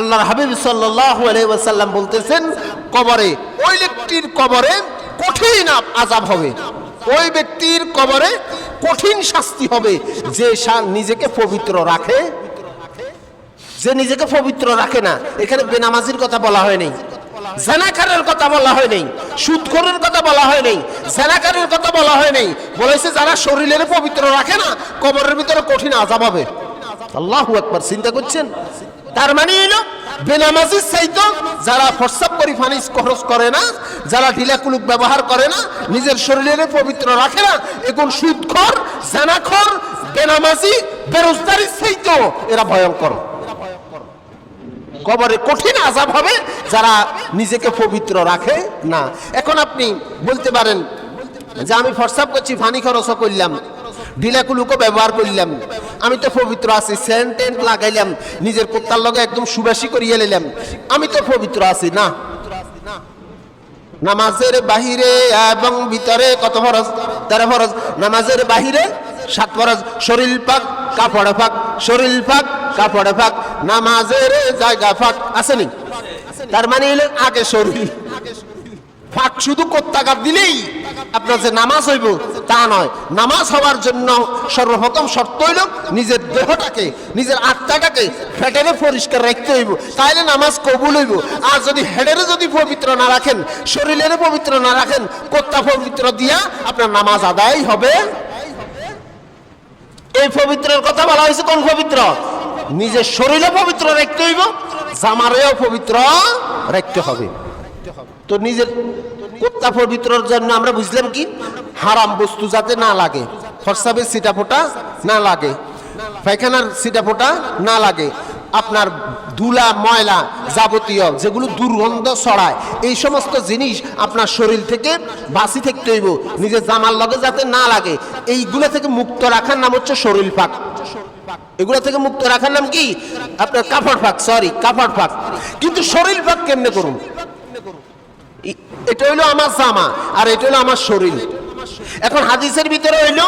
আল্লাহর হাবিব সাল্লাল্লাহু আলাইহি ওয়াসাল্লাম বলতেছেন, কবরে ওই ব্যক্তির কবরে কঠিন আযাব হবে। ওই ব্যক্তির কবরে কঠিন শাস্তি হবে। যে নিজেকে পবিত্র রাখে, যে নিজেকে পবিত্র রাখে না, এখানে বেনামাজির কথা বলা হয়নি জেনাকারের কথা বলা হয় নাই কথা বলা হয় জেনাকারের কথা বলা হয় নাই। বলেছে, যারা শরীরের পবিত্র রাখে না, কবরের ভিতরে কঠিন আজাব হবে। আল্লাহু একবার চিন্তা করছেন? তার মানে এলো বেনামাজির চাইতো যারা ফরসাব করি ফানিস খরচ করে না, যারা ঢিলাকুলুক ব্যবহার করে না, নিজের শরীরের পবিত্র রাখে না, এখন সুদখোর, জানাখর, বেনামাজি বেরোজগারির চাইতো এরা ভয়ঙ্কর। কবরে কঠিন আজাব হবে যারা নিজেকে পবিত্র রাখে না। এখন আপনি বলতে পারেন যে আমি ফরসাব করছি, ফানি খরচও করলাম ঢিলাকুলুকও ব্যবহার করলাম। আমি তো পবিত্র আছি সেন্ট টেন্ট লাগাইলাম, নিজের কুত্তার লগে একদম সুবাসী করিয়ে নিলাম। আমি তো পবিত্র আছি, না। নামাজের বাহিরে এবং ভিতরে কত ফরজ? তেরো ফরজ। নামাজের বাহিরে সাত ফরজ। শরীর পাক, কাপড়ে ফাঁক শরীর ফাঁক কাপড়ে ফাঁক নামাজের জায়গা ফাঁক আসেনি তার মানে হলো আগে শরীর। ফাঁক শুধু কোত্তাকার দিলেই আপনার যে নামাজ হইব তা নয়। নামাজ হওয়ার জন্য সর্বপ্রথম শর্ত হইল নিজের দেহটাকে, নিজের আত্মাটাকে ফেটেরে পরিষ্কার রাখতে হইব। তাইলে নামাজ কবুল হইব। আর যদি হেডেরে যদি পবিত্র না রাখেন, শরীরের পবিত্র না রাখেন কোত্তা পবিত্র দিয়া আপনার নামাজ আদায় হবে? এই পবিত্রের কথা বলা হয়েছে কোন পবিত্র? নিজের শরীরে পবিত্র রাখতে হইব, জামারেও পবিত্র রাখতে হবে। তো নিজের কোত্তা পবিত্রর জন্য আমরা বুঝলাম কি? হারাম বস্তু যাতে না লাগে। ফরসাবের সিটা ফোটা না লাগে। পায়খানার সিটা ফোটা না লাগে। আপনার ধুলা, ময়লা যাবতীয় যেগুলো দুর্গন্ধ ছড়ায়, এই সমস্ত জিনিস আপনার শরীর থেকে বাঁচি থাকতে হইব। নিজের জামার লগে যাতে না লাগে। এইগুলো থেকে মুক্ত রাখার নাম হচ্ছে শরীর পাক। এগুলো থেকে মুক্ত রাখার নাম কি? আপনার কাপড় ফাঁক সরি কাপড় ফাঁক কিন্তু শরীর ফাঁক কেমনে করুন এটা হইল আমার জামা আর এটা হইল আমার শরীর। এখন হাদিসের ভিতরে হইল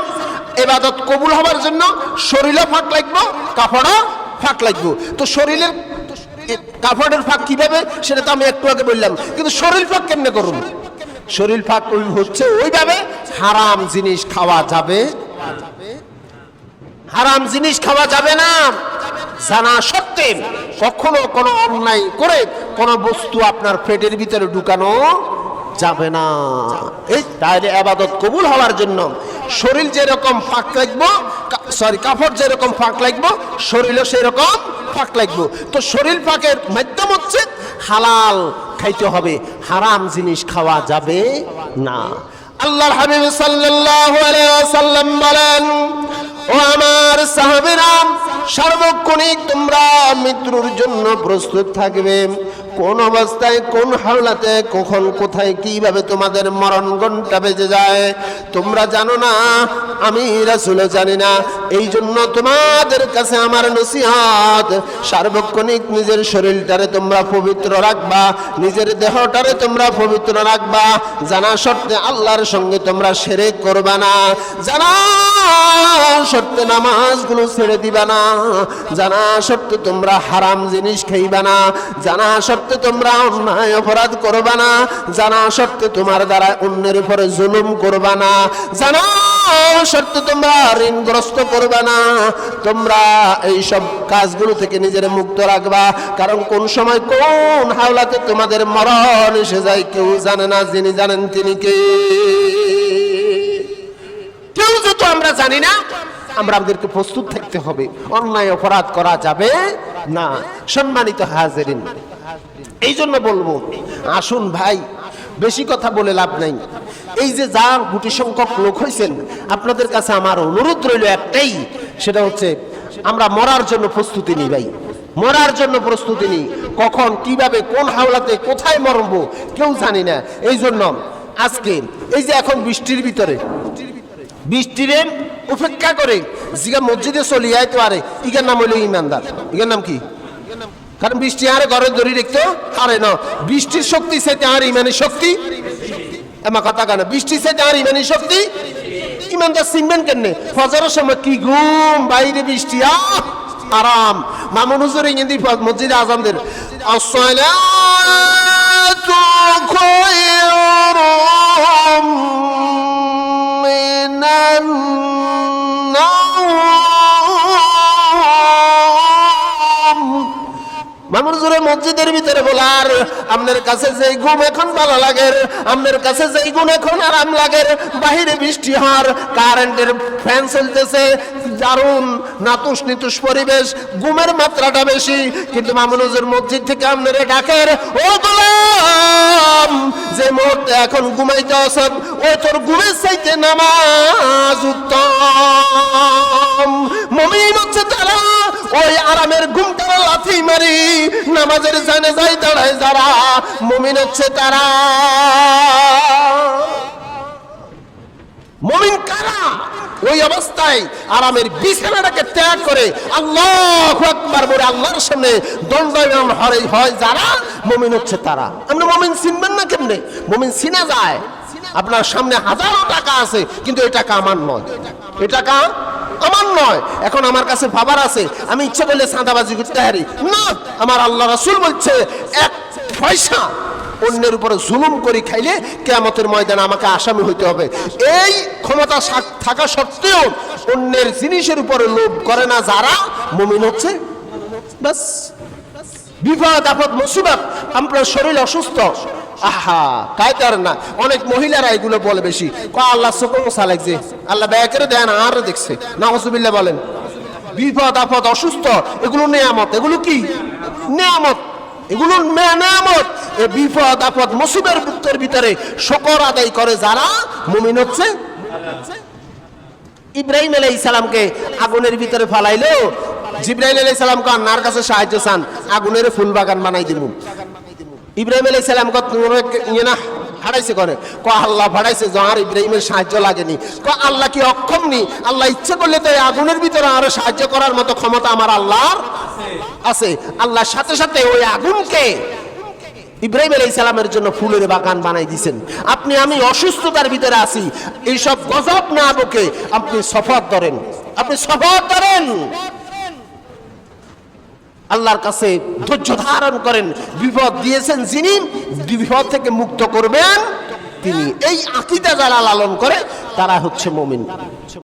এবাদত কবুল হবার জন্য শরীরও ফাঁক লাগবো কাপড়ও ফাঁক লাগবো। তো শরীরের কাপড়ের ফাঁক কীভাবে, সেটা তো আমি একটু আগে বললাম। কিন্তু শরীর ফাঁক কেমনে করুন শরীর ফাঁক হচ্ছে ওইভাবে হারাম জিনিস খাওয়া যাবে হারাম জিনিস খাওয়া যাবে না। জানা সত্ত্বে কখনো কোনো অন্যায় করে কোনো বস্তু আপনার পেটের ভিতরে ঢুকানো যাবে না। এই তাহলে আবাদত কবুল হওয়ার জন্য শরীর যেরকম ফাঁক লাগবো সরি কাপড় যেরকম ফাঁক লাগবো, শরীরও সেরকম ফাঁক লাগবো। তো শরীর ফাঁকের মাধ্যম হচ্ছে হালাল খাইতে হবে, হারাম জিনিস খাওয়া যাবে না। আল্লাহর হাবিব সাল্লাল্লাহু আলাইহি ওয়াসাল্লাম বলেন, ও আমার সাহাবীরা, সার্বক্ষণিক তোমরা মৃত্যুর জন্য প্রস্তুত থাকবে। কোন অবস্থায়, কোন হাওলাতে, কখন, কোথায়, কীভাবে তোমাদের মরণ ঘণ্টা বেজে যায়, তোমরা জানো না? আমি রাসূলও জানি না। এই জন্য তোমাদের কাছে আমার নসিহত, সার্বক্ষণিক নিজের শরীরটারে তোমরা পবিত্র রাখবা, নিজের দেহটারে তোমরা পবিত্র রাখবা। জানা সত্ত্বে আল্লাহর সঙ্গে তোমরা সেরে করবা না। জানা সত্ত্বে নামাজগুলো ছেড়ে দিবা না। জানা সত্ত্বে তোমরা হারাম জিনিস খাইবা না। জানা সত্ত্বে তোমরা অন্যায় অপরাধ করবা না। জানা সত্ত্বে তোমার দ্বারা অন্যের উপরে জুলুম করবা না। জানা সত্ত্বে তোমরা ঋণগ্রস্ত করবে না। তোমরা এই সব কাজগুলো থেকে নিজের মুক্ত রাখবা। কারণ কোন সময় কোন হাওলাতে তোমাদের মরণ এসে যায় কেউ জানে না যিনি জানেন তিনি কে। কেউ যেহেতু আমরা জানি না। আমরা আমাদেরকে প্রস্তুত থাকতে হবে। অন্যায় অপরাধ করা যাবে না। সম্মানিত হাজারিন এই জন্য বলব, আসুন ভাই, বেশি কথা বলে লাভ নাই। এই যে যা গুটি সংখ্যক লোক হয়েছেন আপনাদের কাছে আমার অনুরোধ রইল একটাই, সেটা হচ্ছে আমরা মরার জন্য প্রস্তুতি নিই ভাই। মরার জন্য প্রস্তুতি নিই। কখন, কীভাবে, কোন হাওলাতে কোথায় মরবো, কেউ জানি না। এই জন্য আজকে, এই যে এখন বৃষ্টির ভিতরে, বৃষ্টিরে উপেক্ষা করে, জিগা মসজিদে চলি আইতে পারে ইগার নাম হইল ইমানদার। ইগার নাম কি? কারণ বৃষ্টি আরে ঘরে ধরে দেখতে আরে না, বৃষ্টির শক্তি সাথে আর ইমানের শক্তি। আমার কথা কেন বৃষ্টির সাথে আর ইমানের শক্তি। ইমানদার চিনবেন কেন ফজরের সময় কি ঘুম, বাইরে বৃষ্টি, আহ হারাম মামুন হুজুর ইংরেজি মসজিদে আজানদের আসসালাতু খায়রুম মামুন জোরে মসজিদের ভিতরে বলার আপনার কাছে যেই ঘুম এখন ভালো লাগে আপনার কাছে যেই গুণ এখন আরাম লাগে বাহিরে বৃষ্টি হওয়ার কারেন্টের ফ্যান চলতেছে, দারুণ নাতুস নিতুস পরিবেশ, ঘুমের মাত্রাটা বেশি। কিন্তু মামুনুজের মসজিদ থেকে আপনার ডাকের ও গোলাম, যে মুহূর্তে এখন ঘুমাইতে আসেন ও তোর ঘুমের চাইতে নামাজ উত্তম। মমিন হচ্ছে তারা, ওই আরামের ঘুমটা লাথি মারি। নামাজের জানে যাই দাঁড়ায় যারা, মমিন হচ্ছে তারা। মমিন কারা? ওই অবস্থায় আরামের বিছানাটাকে ত্যাগ করে আল্লাহ আকবার বলে আল্লাহর সামনে দণ্ডায়মান হয় হয় যারা, মমিন হচ্ছে তারা। আপনি মমিন চিনবেন না কেমনে? মমিন চিনা যায়। আপনার সামনে হাজারো টাকা আছে, কিন্তু এই টাকা আমার নয়। এই টাকা আমার নয়। এখন আমার কাছে ভাবার আছে। আমি ইচ্ছে করলে সাদাবাজি করতে পারি না, আমার আল্লাহ রাসূল বলছে, এক পয়সা অন্যের উপরে জুলুম করে খাইলে কেয়ামতের ময়দানে আমাকে আসামি হইতে হবে। এই ক্ষমতা থাকা সত্ত্বেও অন্যের জিনিসের উপরে লোভ করে না যারা মুমিন হচ্ছে। বাস বিপদ, আপদ, মুসিবত আপনার শরীর অসুস্থ। আহা কায়দার না। অনেক মহিলারা এগুলো বলে বেশি। ক আল্লাহ সালেক যে আল্লাহ ব্যয় করে দেন, আর দেখছে। নাহসুবিল্লাহ বলেন, বিপদ, আপদ, অসুস্থ, এগুলো এগুলো কি? এগুলো নে- এ বিপদ, আপদ, মুসিবের ভিতর ভিতরে শকর আদায় করে যারা মুমিন হচ্ছে। ইব্রাহিম আলাই ইসালামকে আগুনের ভিতরে ফালাইলো। জিব্রাহিম আলাই সালাম কান্নার কাছে সাহায্য চান। আগুনের ফুল বাগান বানাই দিব। ইব্রাহিম আলাই সালাম ইয়ে না হারাইছে করে ক আল্লাহ ভাড়াইছে যার ইব্রাহিমের সাহায্য লাগেনি। ক আল্লাহ কি অক্ষম নি? আল্লাহ ইচ্ছে করলে তো আগুনের ভিতরে আরও সাহায্য করার মতো ক্ষমতা আমার আল্লাহর আছে। আল্লাহর সাথে সাথে ওই আগুনকে ইব্রাহিম আলাই সালামের জন্য ফুলের বাগান বানাই দিছেন আপনি, আমি অসুস্থতার ভিতরে আছি। এইসব গজব না বকে আপনি সফর ধরেন। আপনি সফর ধরেন। আল্লাহর কাছে ধৈর্য ধারণ করেন। বিপদ দিয়েছেন যিনি, বিপদ থেকে মুক্ত করবেন তিনি। এই আকিদা যারা লালন করে, তারা হচ্ছে মমিন।